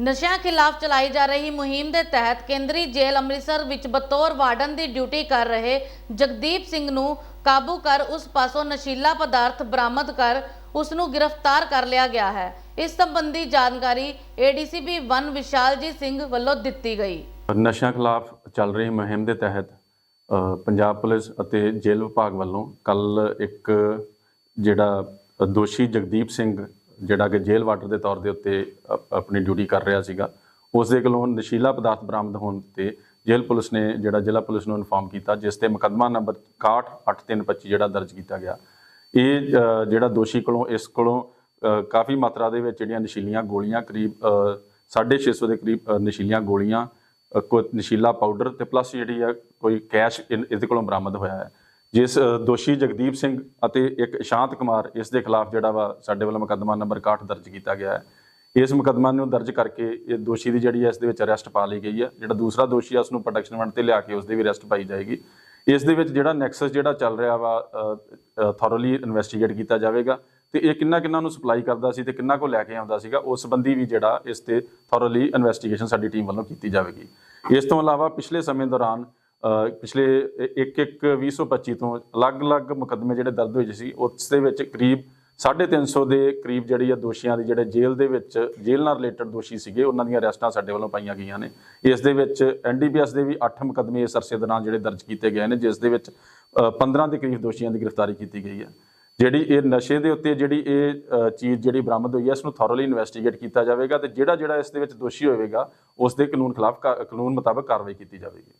ਨਸ਼ਿਆਂ ਖਿਲਾਫ ਚਲਾਈ ਜਾ ਰਹੀ ਮੁਹਿੰਮ ਦੇ ਤਹਿਤ ਕੇਂਦਰੀ ਜੇਲ੍ਹ ਅੰਮ੍ਰਿਤਸਰ ਵਿੱਚ ਬਤੌਰ ਵਾਰਡਨ ਦੀ ਡਿਊਟੀ ਕਰ ਰਹੇ ਜਗਦੀਪ ਸਿੰਘ ਨੂੰ ਕਾਬੂ ਕਰ ਉਸ ਪਾਸੋਂ ਨਸ਼ੀਲਾ ਪਦਾਰਥ ਬਰਾਮਦ ਕਰ ਉਸ ਨੂੰ ਗ੍ਰਿਫਤਾਰ ਕਰ ਲਿਆ ਗਿਆ ਹੈ। ਇਸ ਸੰਬੰਧੀ ਜਾਣਕਾਰੀ ਏਡੀਸੀਪੀ 1 ਵਿਸ਼ਾਲਜੀਤ ਸਿੰਘ ਵੱਲੋਂ ਦਿੱਤੀ ਗਈ। ਨਸ਼ਿਆਂ ਖਿਲਾਫ ਚੱਲ ਰਹੀ ਮੁਹਿੰਮ ਦੇ ਤਹਿਤ ਪੰਜਾਬ ਪੁਲਿਸ ਅਤੇ ਜੇਲ੍ਹ ਵਿਭਾਗ ਵੱਲੋਂ ਕੱਲ ਇੱਕ ਜਿਹੜਾ ਦੋਸ਼ੀ ਜਗਦੀਪ ਸਿੰਘ ਜਿਹੜਾ ਕਿ ਜੇਲ੍ਹ ਵਾਰਡਰ ਦੇ ਤੌਰ ਦੇ ਉੱਤੇ ਆਪਣੀ ਡਿਊਟੀ ਕਰ ਰਿਹਾ ਸੀਗਾ ਉਸ ਦੇ ਕੋਲੋਂ ਨਸ਼ੀਲਾ ਪਦਾਰਥ ਬਰਾਮਦ ਹੋਣ ਤੇ ਜੇਲ੍ਹ ਪੁਲਿਸ ਨੇ ਜਿਹੜਾ ਜ਼ਿਲ੍ਹਾ ਪੁਲਿਸ ਨੂੰ ਇਨਫਾਰਮ ਕੀਤਾ ਜਿਸ ਤੇ ਮੁਕੱਦਮਾ ਨੰਬਰ 61825 ਜਿਹੜਾ ਦਰਜ ਕੀਤਾ ਗਿਆ। ਇਹ ਜਿਹੜਾ ਦੋਸ਼ੀ ਕੋਲੋਂ ਇਸ ਕੋਲੋਂ ਕਾਫੀ ਮਾਤਰਾ ਦੇ ਵਿੱਚ ਜਿਹੜੀਆਂ ਨਸ਼ੀਲੀਆਂ ਗੋਲੀਆਂ ਕਰੀਬ ਅ, 650 ਦੇ ਕਰੀਬ ਨਸ਼ੀਲੀਆਂ ਗੋਲੀਆਂ ਅ, ਕੋਈ ਨਸ਼ੀਲਾ ਪਾਊਡਰ ਤੇ ਪਲੱਸ ਜਿਹੜੀ ਆ ਕੋਈ ਕੈਸ਼ ਇਨ- ਇਹਦੇ ਕੋਲੋਂ ਬਰਾਮਦ ਹੋਇਆ ਹੈ। ਜਿਸ ਦੋਸ਼ੀ ਜਗਦੀਪ ਸਿੰਘ ਅਤੇ ਇੱਕ ਇਸ਼ਾਂਤ ਕੁਮਾਰ, ਇਸ ਦੇ ਖਿਲਾਫ ਜਿਹੜਾ ਵਾ ਸਾਡੇ ਵੱਲੋਂ ਮੁਕੱਦਮਾ ਨੰਬਰ 61 ਦਰਜ ਕੀਤਾ ਗਿਆ ਹੈ। ਇਸ ਮੁਕੱਦਮਾ ਨੂੰ ਦਰਜ ਕਰਕੇ ਇਹ ਦੋਸ਼ੀ ਦੀ ਜਿਹੜੀ ਹੈ, ਇਸ ਦੇ ਵਿੱਚ ਅਰੈਸਟ ਪਾ ਲਈ ਗਈ ਹੈ। ਜਿਹੜਾ ਦੂਸਰਾ ਦੋਸ਼ੀ ਹੈ ਉਸ ਨੂੰ ਪ੍ਰੋਟੈਕਸ਼ਨ ਵਾਰੰਟ ਤੇ ਲਿਆ ਕੇ ਉਸ ਦੀ ਵੀ ਅਰੈਸਟ ਪਾਈ ਜਾਏਗੀ। ਇਸ ਦੇ ਵਿੱਚ ਜਿਹੜਾ ਨੈਕਸਸ ਜਿਹੜਾ ਚੱਲ ਰਿਹਾ ਵਾ ਥੋਰੋਲੀ ਇਨਵੈਸਟੀਗੇਟ ਕੀਤਾ ਜਾਵੇਗਾ ਤੇ ਇਹ ਕਿੰਨਾ ਕਿੰਨਾ ਨੂੰ ਸਪਲਾਈ ਕਰਦਾ ਸੀ ਤੇ ਕਿੰਨਾ ਕੋ ਲੈ ਕੇ ਆਉਂਦਾ ਸੀਗਾ, ਉਸ ਸੰਬੰਧੀ ਵੀ ਜਿਹੜਾ ਇਸ ਤੇ ਥੋਰੋਲੀ ਇਨਵੈਸਟੀਗੇਸ਼ਨ ਸਾਡੀ ਟੀਮ ਵੱਲੋਂ ਕੀਤੀ ਜਾਵੇਗੀ। ਇਸ ਤੋਂ ਇਲਾਵਾ ਪਿਛਲੇ ਸਮੇਂ ਦੌਰਾਨ ਅ, ਪਿਛਲੇ 1-1 2025 ਤੋਂ ਅਲੱਗ-ਅਲੱਗ ਮੁਕੱਦਮੇ ਜਿਹੜੇ ਦਰਜ ਹੋਏ ਸੀ ਉਸ ਦੇ ਵਿੱਚ ਕਰੀਬ 350 ਦੇ ਕਰੀਬ ਜਿਹੜੀ ਆ ਦੋਸ਼ੀਆਂ ਦੀ ਜਿਹੜੇ ਜੇਲ੍ਹ ਦੇ ਵਿੱਚ ਜੇਲ੍ਹ ਨਾਲ ਰਿਲੇਟਡ ਦੋਸ਼ੀ ਸੀਗੇ ਉਹਨਾਂ ਦੀਆਂ ਅਰੈਸਟਾਂ ਸਾਡੇ ਵੱਲੋਂ ਪਾਈਆਂ ਗਈਆਂ ਨੇ। ਇਸ ਦੇ ਵਿੱਚ ਐਨਡੀਪੀਐਸ ਦੇ ਵੀ 8 ਮੁਕੱਦਮੇ ਇਸ ਅਰਸੇ ਦੌਰਾਨ ਜਿਹੜੇ ਦਰਜ ਕੀਤੇ ਗਏ ਨੇ ਜਿਸ ਦੇ ਵਿੱਚ ਅ, 15 ਦੇ ਕਰੀਬ ਦੋਸ਼ੀਆਂ ਦੀ ਗ੍ਰਿਫਤਾਰੀ ਕੀਤੀ ਗਈ ਹੈ। ਜਿਹੜੀ ਇਹ ਨਸ਼ੇ ਦੇ ਉੱਤੇ ਜਿਹੜੀ ਇਹ ਚੀਜ਼ ਜਿਹੜੀ ਬਰਾਮਦ ਹੋਈ ਹੈ ਇਸ ਨੂੰ ਥੋਰਲੀ ਇਨਵੈਸਟੀਗੇਟ ਕੀਤਾ ਜਾਵੇਗਾ ਤੇ ਜਿਹੜਾ ਜਿਹੜਾ ਇਸ ਦੇ ਵਿੱਚ ਦੋਸ਼ੀ ਹੋਵੇਗਾ ਉਸ ਦੇ ਕਾਨੂੰਨ ਖਿਲਾਫ ਕਾ- ਕਾਨੂੰਨ ਮੁਤਾਬਕ ਕਾਰਵਾਈ ਕੀਤੀ ਜਾਵੇਗੀ।